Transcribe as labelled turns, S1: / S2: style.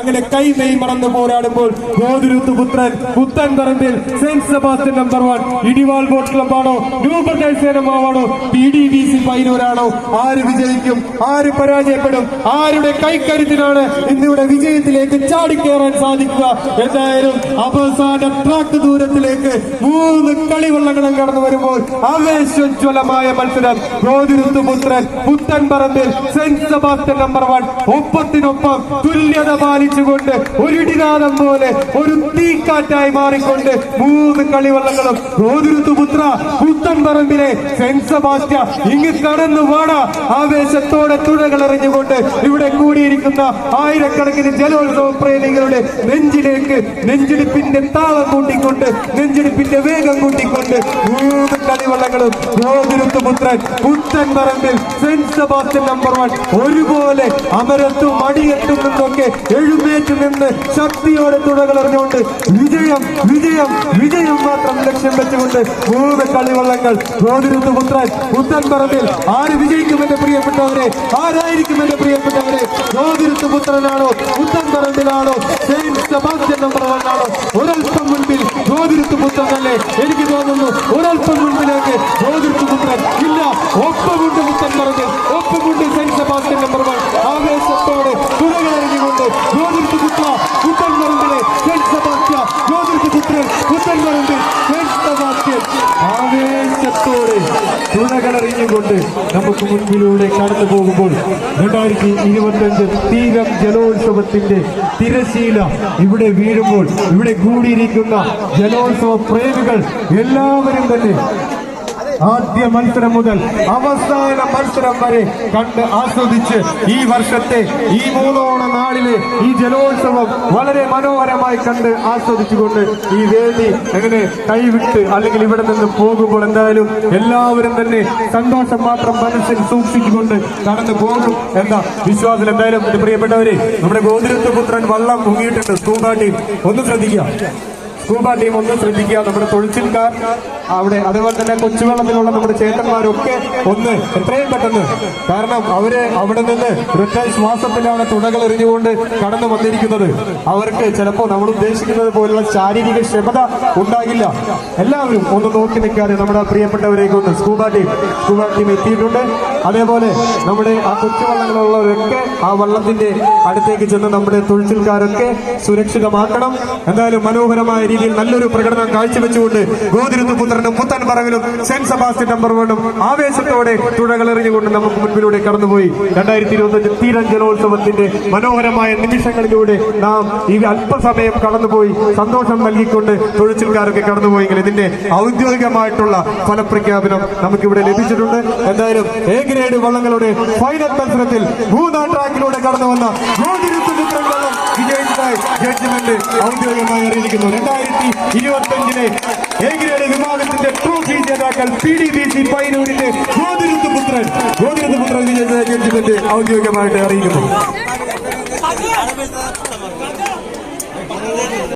S1: അങ്ങനെ കൈ കൈമെയ് മറന്ന് പോരാടുമ്പോൾ Gothuruthu Puthran Puthan Parambil saint Sebastian number one ഇടിവാൾ boat ക്ലബാണോ ന്യൂ പ്രദേശമാണോ പി ഡി ബി സി പൈനൂരാണോ? ആര് വിജയിക്കും? ആര് പരാജയപ്പെടും? ആരുടെ കൈക്കരുത്തിനാണ് ഇന്നിവിടെ വിജയത്തിലേക്ക് ചാടിക്കേറാൻ സാധിക്കുക? എന്തായാലും അവസാന ട്രാക്ക് ദൂരത്തിലേക്ക് മൂന്ന് കളിവള്ളങ്ങളും കടന്നു വരുമ്പോൾ ആവേശോജ്വലമായ മത്സരം. ഗോതിരുത്തുപുത്രൻ Puthran Puthan Parambil saint Sebastian number one ഒപ്പത്തിനൊപ്പം തുല്യത പാലിച്ചുകൊണ്ട് ഒരിടിനാഥം പോലെ ഒരു തീക്കാറ്റായി മാറിക്കൊണ്ട് മൂന്ന് കളിവള്ളങ്ങളും ഗോതിരുത്തുപുത്ര പുത്ര പുത്തൻ പറമ്പിലെ സെന്റ് സെബാസ്റ്റ്യ ഇങ്ങ് കടന്നു വാട. ആവേശത്തോടെ തുഴകളെറിഞ്ഞുകൊണ്ട് ഇവിടെ കൂടിയിരിക്കുന്ന ആയിരക്കണക്കിന് ജലോത്സവ പ്രേമികളുടെ നെഞ്ചിലേക്ക് നെഞ്ചിടിപ്പിന്റെ താളം കൂട്ടിക്കൊണ്ട് നെഞ്ചിടിപ്പിന്റെ വേഗം കൂട്ടിക്കൊണ്ട് മൂന്ന് കളിവള്ളങ്ങളും Gothuruthu Puthran Puthan Parambil saint Sebastian number one ഒരുപോലെ അമരത്തും അടിയത്തും നിന്നൊക്കെ എഴുന്നേറ്റ് നിന്ന് ശക്തിയോടെ തുടകളറിഞ്ഞുകൊണ്ട് വിജയം വിജയം വിജയം മാത്രം ലക്ഷ്യം വെച്ചുകൊണ്ട് മൂന്ന് കളിവള്ളങ്ങൾ ഗോതിരുത്ത് പുത്രൻ പുത്തൻ പറമ്പിൽ ആര് വിജയിക്കും എന്റെ പ്രിയപ്പെട്ടവരെ? ആരായിരിക്കും എന്റെ പ്രിയപ്പെട്ടവരെ? ഗോതിരുത്ത് പുത്രനാണോ? പുത്തൻ പറമ്പിലാണോ? സെയിന്റ് സെബാസ്റ്റ്യൻ നമ്പർ വൺ ആണോ ഒരൽപ്പം മുൻപിൽ ഗോതിരുത്ത് പുത്രനല്ലേ എനിക്ക് തോന്നുന്നു ഒരൽപ്പം മുൻപിലേക്ക് പുത്രൻ ഇല്ല. ഒപ്പമുണ്ട് മുത്തൻ പറമ്പിൽ ഒപ്പമുണ്ട് സെയിന്റ് സെബാസ്റ്റ്യൻ നമ്പർ വൺ ആവേശത്തോടെ തുറകളറിഞ്ഞുകൊണ്ട് ഗോതിരുത്ത് പുത്ര പുത്തൻ പറമ്പിലെ സെയിന്റ് സെബാസ്റ്റ്യ ഗോതിരുത്ത് പുത്രൻ പുത്തൻ പറമ്പിൽ സെയിന്റ് സെബാസ്റ്റ്യൻ ആവേശത്തോടെ തുഴകളറിഞ്ഞുകൊണ്ട് നമുക്ക് മുൻപിലൂടെ കടന്നു പോകുമ്പോൾ രണ്ടായിരത്തി ഇരുപത്തഞ്ച് തീരം ജലോത്സവത്തിന്റെ തിരശീല ഇവിടെ വീഴുമ്പോൾ ഇവിടെ കൂടിയിരിക്കുന്ന ജലോത്സവ പ്രേമികൾ എല്ലാവരും തന്നെ ആദ്യ മത്സരം മുതൽ അവസാന മത്സരം വരെ കണ്ട് ആസ്വദിച്ച് ഈ വർഷത്തെ ഈ മൂന്നോണ നാളിലെ ഈ ജലോത്സവം വളരെ മനോഹരമായി കണ്ട് ആസ്വദിച്ചുകൊണ്ട് ഈ വേദി എങ്ങനെ കൈവിട്ട് അല്ലെങ്കിൽ ഇവിടെ നിന്ന് പോകുമ്പോൾ എന്തായാലും എല്ലാവരും തന്നെ സന്തോഷം മാത്രം മനസ്സിൽ സൂക്ഷിച്ചുകൊണ്ട് നടന്നു പോകും എന്ന വിശ്വാസം എന്തായാലും പ്രിയപ്പെട്ടവരെ നമ്മുടെ ഗോതിരത്വപുത്രൻ വള്ളം മുങ്ങിയിട്ടുണ്ട്. സ്കൂൾ ഒന്ന് ശ്രദ്ധിക്കുക. സ്കൂബ ടീം ഒന്ന് ശ്രദ്ധിക്കുക. നമ്മുടെ തൊഴിച്ചിൽക്കാർ അവിടെ അതേപോലെ തന്നെ കൊച്ചുവെള്ളത്തിലുള്ള നമ്മുടെ ചേട്ടന്മാരൊക്കെ ഒന്ന് എത്രയും പെട്ടെന്ന്. കാരണം അവർ അവിടെ നിന്ന് ഒരൊറ്റ ശ്വാസത്തിലാണ് തുടകൾ എറിഞ്ഞുകൊണ്ട് കടന്നു വന്നിരിക്കുന്നത്. അവർക്ക് ചിലപ്പോൾ നമ്മൾ ഉദ്ദേശിക്കുന്നത് പോലുള്ള ശാരീരിക ക്ഷമത ഉണ്ടാകില്ല. എല്ലാവരും ഒന്ന് നോക്കി നിൽക്കാതെ നമ്മുടെ പ്രിയപ്പെട്ടവരെ കൊണ്ട് സ്കൂബ ടീം സ്കൂബ ടീം എത്തിയിട്ടുണ്ട്. അതേപോലെ നമ്മുടെ ആ കൊച്ചുവള്ളങ്ങളുള്ളവരൊക്കെ ആ വള്ളത്തിന്റെ അടുത്തേക്ക് ചെന്ന് നമ്മുടെ തൊഴിച്ചിൽക്കാരൊക്കെ സുരക്ഷിതമാക്കണം. എന്തായാലും മനോഹരമായ രീതിയിൽ നല്ലൊരു പ്രകടനം കാഴ്ചവെച്ചുകൊണ്ട് ഗോതിരുന്ന് പുത്രനും പുത്തൻ പറവിലും സെന്റ് സെബാസ്റ്റ്യൻ നമ്പർ വണ്ണും ആവേശത്തോടെ തുഴകളെറിഞ്ഞുകൊണ്ട് നമുക്ക് മുൻപിലൂടെ കടന്നുപോയി. രണ്ടായിരത്തി ഇരുപത്തഞ്ച് തീരഞ്ജലോത്സവത്തിന്റെ മനോഹരമായ നിമിഷങ്ങളിലൂടെ നാം ഈ അല്പസമയം കടന്നുപോയി സന്തോഷം നൽകിക്കൊണ്ട് തൊഴിച്ചിൽക്കാരൊക്കെ കടന്നുപോയെങ്കിൽ ഇതിന്റെ ഔദ്യോഗികമായിട്ടുള്ള ഫലപ്രഖ്യാപനം നമുക്കിവിടെ ലഭിച്ചിട്ടുണ്ട്. എന്തായാലും ഗ്രേഡ് വള്ളങ്ങളുടെ ഫൈനൽ മത്സരത്തിൽ മൂന്നാം ട്രാക്കിലൂടെ കടന്നു വന്ന ജഡ്ജ്മെന്റ് ഔദ്യോഗികമായി അറിയിക്കുന്നു. ഗ്രേഡ് പൈനൂരിന്റെ പുത്രൻ. പുത്രൻ ജഡ്ജ്മെന്റ് ഔദ്യോഗികമായിട്ട് അറിയിക്കുന്നു.